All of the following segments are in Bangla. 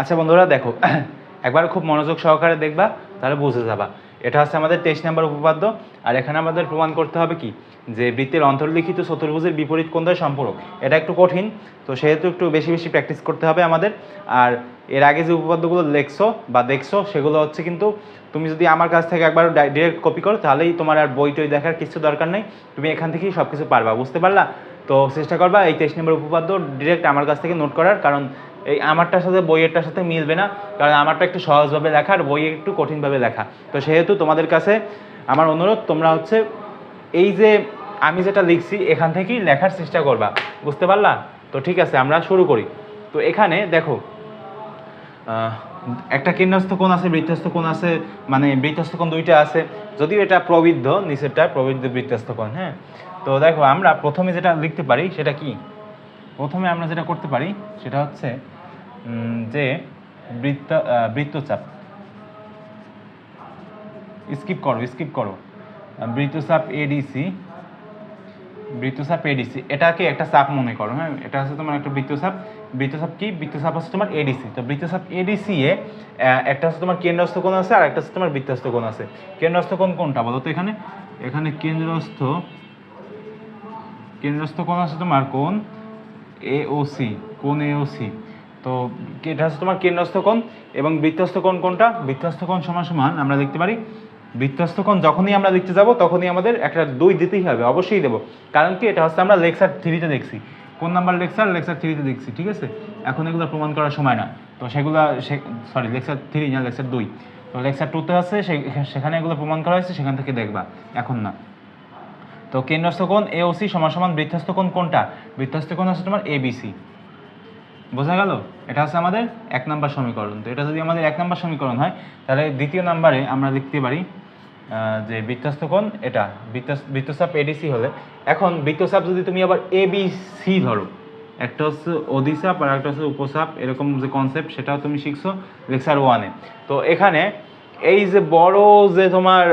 আচ্ছা বন্ধুরা, দেখো, একবার খুব মনোযোগ সহকারে দেখবা, তাহলে বুঝে যাবা। এটা হচ্ছে আমাদের তেইশ নম্বর উপপাদ্য, আর এখানে আমাদের প্রমাণ করতে হবে কি? যে বৃত্তের অন্তর্লিখিত চতুর্ভুজের বিপরীত কোণ দ্বয় সম্পর্ক। এটা একটু কঠিন, তো সেহেতু একটু বেশি বেশি প্র্যাকটিস করতে হবে আমাদের। আর এর আগে যে উপপাদ্যগুলো লেখছো বা দেখছ, সেগুলো হচ্ছে কিন্তু তুমি যদি আমার কাছ থেকে একবার ডিরেক্ট কপি করো, তাহলেই তোমার আর বই টই দেখার কিছু দরকার নেই। তুমি এখান থেকেই সব কিছু পারবা, বুঝতে পারলা? তো চেষ্টা করবা এই তেইশ নম্বর উপপাদ্য ডিরেক্ট আমার কাছ থেকে নোট করার, কারণ এই আমারটার সাথে, বইয়েরটার সাথে মিলবে না, কারণ আমারটা একটু সহজভাবে লেখা আর বইয়ে একটু কঠিনভাবে লেখা। তো সেহেতু তোমাদের কাছে আমার অনুরোধ, তোমরা হচ্ছে এই যে আমি যেটা লিখছি, এখান থেকেই লেখার চেষ্টা করবা। বুঝতে পারলা? তো ঠিক আছে, আমরা শুরু করি। তো এখানে দেখো একটা কেন্দ্রস্থ কোণ আছে, বৃত্তস্থ কোণ আছে মানে বৃত্তস্থ কোণ দুইটা আছে। যদিও এটা প্রবৃদ্ধ, নিচেরটা প্রবৃদ্ধ বৃত্তস্থ কোণ হ্যাঁ? তো দেখো, আমরা প্রথমে যেটা লিখতে পারি, সেটা কি? প্রথমে আমরা যেটা করতে পারি, সেটা হচ্ছে যে বৃত্ত বৃত্তচাপ। স্কিপ করো স্কিপ করো। বৃত্তচাপ এডিসি বৃত্তচাপ এডিসি এটাকে একটা চাপ মনে করো হ্যাঁ? এটা হচ্ছে তোমার একটা বৃত্তচাপ। বৃত্তচাপ কি? বৃত্তচাপ হচ্ছে তোমার এডিসি তো বৃত্তচাপ এডিসি এ একটা হচ্ছে তোমার কেন্দ্রস্থ কোণ আছে আর একটা হচ্ছে তোমার বৃত্তস্থ কোণ আছে। কেন্দ্রস্থ কোণ কোনটা বলো তো এখানে? এখানে কেন্দ্রস্থ কেন্দ্রস্থ কোণ আছে তোমার কোণ এওসি কোণ এওসি তো এটা তোমার কেন্দ্রস্থ কোণ এবং বৃত্তস্থ কোণ কোনটা? বৃত্তস্থ কোণ সমান সমান আমরা দেখতে পারি, বৃত্তস্থ কোণ যখনই আমরা লিখতে যাব তখনই আমাদের একটা দুই দিতেই হবে, অবশ্যই দেবো। কারণ কি? এটা হচ্ছে আমরা লেকচার থ্রিতে দেখছি। কোন নাম্বার লেকচার? লেকচার থ্রিতে দেখছি, ঠিক আছে? এখন এগুলো প্রমাণ করার সময় না। তো সেগুলো সরি লেকচার থ্রি না, লেকচার দুই। তো লেকচার টুতে আছে সেখানে এগুলো প্রমাণ করা হয়েছে, সেখান থেকে দেখবা। এখন না। তো কেন্দ্রস্থ কোণ এওসি সমান সমান বৃত্তস্থ কোণ কোনটা? বৃত্তস্থ কোণ হচ্ছে তোমার এবিসি বোঝা গেল? এটা হচ্ছে আমাদের এক নাম্বার সমীকরণ। তো এটা যদি আমাদের এক নাম্বার সমীকরণ হয়, তাহলে দ্বিতীয় নাম্বারে আমরা লিখতে পারি যে বৃত্তস্থ কোণ এটা বৃত্তচাপ এডিসি হলে। এখন বৃত্তচাপ যদি তুমি আবার এ বি সি ধরো, একটা হচ্ছে অধিচাপ আর একটা হচ্ছে উপচাপ, এরকম যে কনসেপ্ট সেটাও তুমি শিখছো লেকচার ওয়ানে তো এখানে এই যে বড় যে তোমার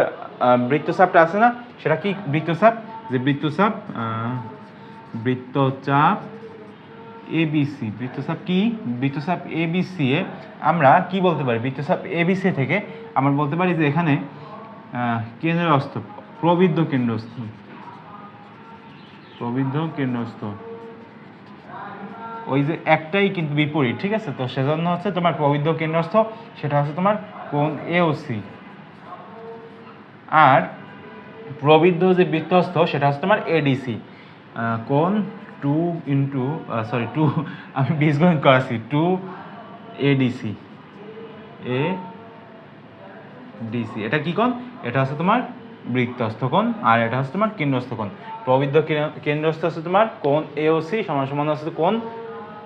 বৃত্তচাপটা আছে না, সেটা কি বৃত্তচাপ? যে বৃত্তচাপ বৃত্তচাপ এবিসি বৃত্তচাপ কি? বৃত্তচাপ এবিসি এ আমরা কি বলতে পারি? বৃত্তচাপ এবিসি থেকে আমরা বলতে পারি যে এখানে কেন্দ্রস্থ প্রবৃদ্ধ কেন্দ্রস্থ। প্রবৃদ্ধ কেন্দ্রস্থ। ওই যে একটাই কিন্তু বিপরীত, ঠিক আছে? তো সেজন্য হচ্ছে তোমার প্রবৃদ্ধ কেন্দ্রস্থ, সেটা হচ্ছে তোমার কোন এওসি আর প্রবৃদ্ধ যে বৃত্তস্থ, সেটা হচ্ছে তোমার এডিসি কোন টু ইন্টু সরি টু আমি বীজগণিত করাছি টু এডিসি এ ডিসি এটা কি কোণ? এটা হচ্ছে তোমার বৃত্তস্থ কোণ, আর এটা হচ্ছে তোমার কেন্দ্রস্থ কোণ। প্রবৃদ্ধ কেন- কেন্দ্রস্থ হচ্ছে তোমার কোণ এওসি সমান সমান হচ্ছে কোণ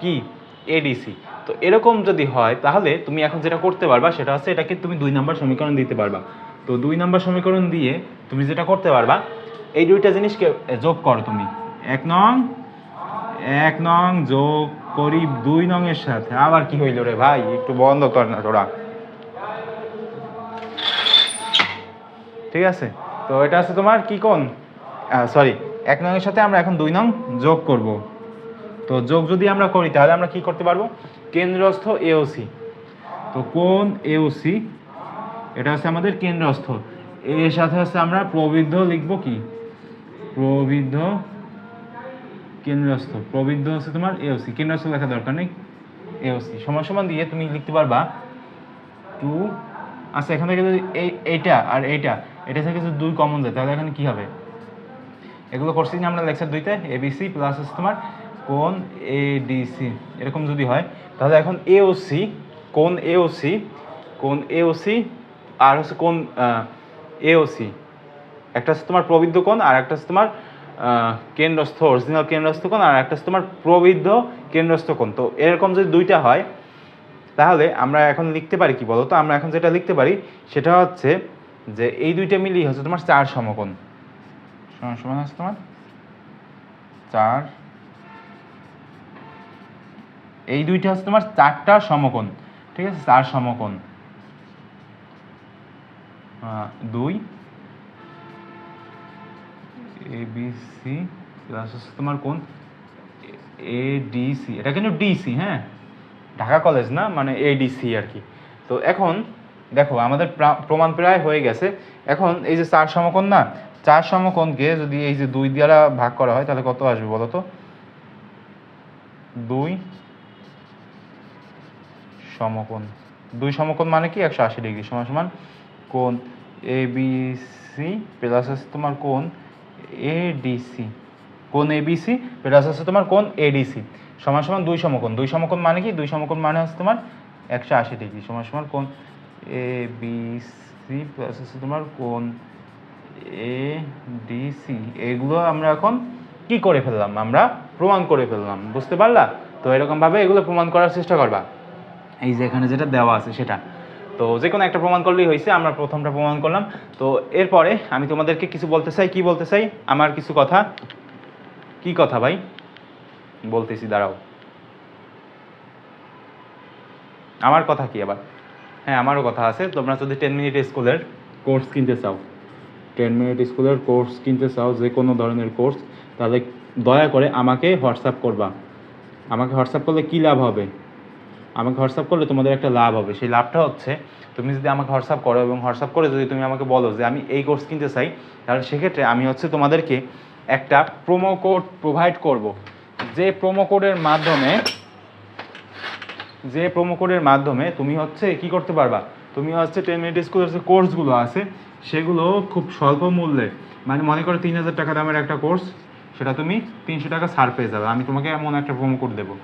কি? এডিসি তো এরকম যদি হয়, তাহলে তুমি এখন যেটা করতে পারবা, সেটা হচ্ছে এটাকে তুমি দুই নাম্বার সমীকরণ দিতে পারবা। তো দুই নাম্বার সমীকরণ দিয়ে তুমি যেটা করতে পারবা, এই দুইটা জিনিসকে যোগ করো তুমি। এক নং এক নং যোগ করি দুই নং এর সাথে। আবার কি হইল রে ভাই? একটু বন্ধ কর না তোরা। ঠিক আছে? তো এটা আছে তোমার কি কোন সরি এক নং এর সাথে আমরা এখন দুই নং যোগ করব। তো যোগ যদি আমরা করি, তাহলে আমরা কি করতে পারব? কেন্দ্রস্থ এওসি তো কোন এওসি এটা হচ্ছে আমাদের কেন্দ্রস্থ। এর সাথে হচ্ছে আমরা প্রবৃদ্ধ লিখব কি? প্রবৃদ্ধ কেন্দ্রস্থ। প্রবৃদ্ধ হচ্ছে তোমার এওসি কেন্দ্রস্থ লেখা দরকার নেই। এওসি সমান সমান দিয়ে তুমি লিখতে পারবা টু। আচ্ছা এখান থেকে যদি এই এইটা আর এইটা, এটা থেকে যদি দুই কমন যায়, তাহলে এখানে কি হবে? এগুলো করছি না, আমরা লেকচার দুইতে এবিসি প্লাস হচ্ছে তোমার কোন এ এডিসি এরকম যদি হয়, তাহলে এখন এওসি কোন এওসি কোন এওসি আর হচ্ছে কোন এওসি একটা হচ্ছে তোমার প্রবৃদ্ধ কোণ, আর একটা হচ্ছে তোমার কেন্দ্রস্থ অরিজিনাল কেন্দ্রস্থ কোণ আর একটা তোমার প্রবৃদ্ধ কেন্দ্রস্থ কোণ। তো এরকম যদি দুইটা হয়, তাহলে আমরা এখন লিখতে পারি কি বলো তো আমরা এখন যেটা লিখতে পারি, সেটা হচ্ছে যে এই দুইটা মিলিয়ে হচ্ছে তোমার চার সমকোণ। সমান হচ্ছে তোমার চার। এই দুইটা হচ্ছে তোমার চারটা সমকোণ, ঠিক আছে? চার সমকোণ। দুই। এ বি প্লাস তোমার কোন? এ ডি সি এটা কিন্তু ডিসি হ্যাঁ? ঢাকা কলেজ না? মানে এডিসি আর কি। তো এখন, দেখো, আমাদের প্রা- প্রমাণ প্রায় হয়ে গেছে। এখন এই যে চার সমকোণ না? চার সমকোণকে যদি এই যে দুই দ্বারা ভাগ করা হয়, তাহলে কত আসবে বলো তো? দুই সমকোণ। দুই সমকোণ মানে কি? একশো আশি ডিগ্রি সমান সমান কোণ এ বি সি প্লাস তোমার কোণ এ ডিসি কোণ এ বি সি প্লাস আছে তোমার কোণ এডিসি সমান সমান দুই সমকোণ। দুই সমকোণ মানে কি? দুই সমকোণ মানে হচ্ছে তোমার একশো আশি ডিগ্রি। সমান সমান কোণ এ বি সি প্লাস আছে তোমার কোণ এ ডিসি এগুলো আমরা এখন কি করে ফেললাম? আমরা প্রমাণ করে ফেললাম। বুঝতে পারলা? তো এরকমভাবে এগুলো প্রমাণ করার চেষ্টা করবা। এই যে এখানে যেটা দেওয়া আছে সেটা। তো যে কোনো একটা প্রমাণ করলেই হয়েছে, আমরা প্রথমটা প্রমাণ করলাম। তো এরপরে আমি তোমাদেরকে কিছু বলতে চাই, কি বলতে চাই? আমার কিছু কথা। কি কথা ভাই? বলতেছি, দাঁড়াও। আমার কথা কি আবার? হ্যাঁ আমারও কথা আছে। তোমরা যদি টেন মিনিট স্কুলের কোর্স কিনতে চাও টেন মিনিট স্কুলের কোর্স কিনতে চাও যে কোনো ধরনের কোর্স তাহলে দয়া করে আমাকে হোয়াটসঅ্যাপ করবা। আমাকে হোয়াটসঅ্যাপ করলে কী লাভ হবে? আমাকে হোয়াটসঅ্যাপ করলে তোমাদের একটা লাভ হবে। সেই লাভটা হচ্ছে, তুমি যদি আমাকে হোয়াটসঅ্যাপ করো এবং হোয়াটসঅ্যাপ করে যদি তুমি আমাকে বলো যে আমি এই কোর্স কিনতে চাই, তাহলে সেক্ষেত্রে আমি হচ্ছে তোমাদেরকে একটা প্রোমো কোড প্রোভাইড করব। যে প্রোমো কোডের মাধ্যমে, যে প্রোমো কোডের মাধ্যমে তুমি হচ্ছে কি করতে পারবা? তুমি হচ্ছে টেন মিনিট স্কুলের যে কোর্সগুলো আছে, সেগুলো খুব স্বল্প মূল্যে মানে মনে করো তিন হাজার টাকা দামের একটা কোর্স সেটা তুমি তিনশো টাকা ছাড় পেয়ে যাবে। আমি তোমাকে এমন একটা প্রোমো কোড দেবো।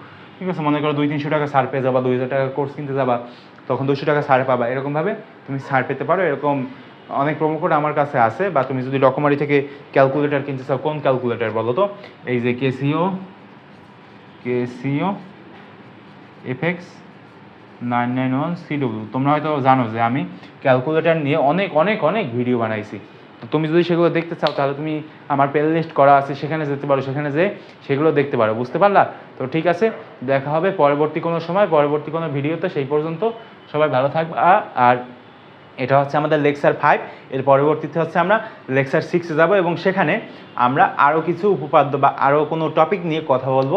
ঠিক আছে, মনে করো দুই তিনশো টাকা সার পেয়ে যাবা, দুই হাজার টাকা কোর্স কিনতে যাবা, তখন দুশো টাকা ছাড় পাবা। এরকমভাবে তুমি ছাড় পেতে পারো। এরকম অনেক প্রোমো কোড আমার কাছে আছে, বা তুমি যদি ডকুমারি থেকে ক্যালকুলেটর কিনতে চাও, কোন ক্যালকুলেটর বলো তো? এই যে Casio Casio FX nine nine one CW তোমরা হয়তো জানো যে আমি ক্যালকুলেটর নিয়ে অনেক অনেক অনেক ভিডিও বানাইছি। তুমি যদি সেগুলো দেখতে চাও, তাহলে তুমি আমার প্লে লিস্ট করা আছে, সেখানে যেতে পারো, সেখানে যে সেগুলো দেখতে পারো, বুঝতে পারলা? তো ঠিক আছে, দেখা হবে পরবর্তী কোনো সময়, পরবর্তী কোনো ভিডিওতে, সেই পর্যন্ত সবাই ভালো থাকবে, আর এটা হচ্ছে আমাদের লেকচার ফাইভ এর পরবর্তীতে হচ্ছে আমরা লেকচার সিক্সে যাব, এবং সেখানে আমরা আরও কিছু উপপাদ্য বা আরও কোনো টপিক নিয়ে কথা বলব।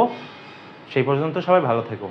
সেই পর্যন্ত সবাই ভালো থেকো।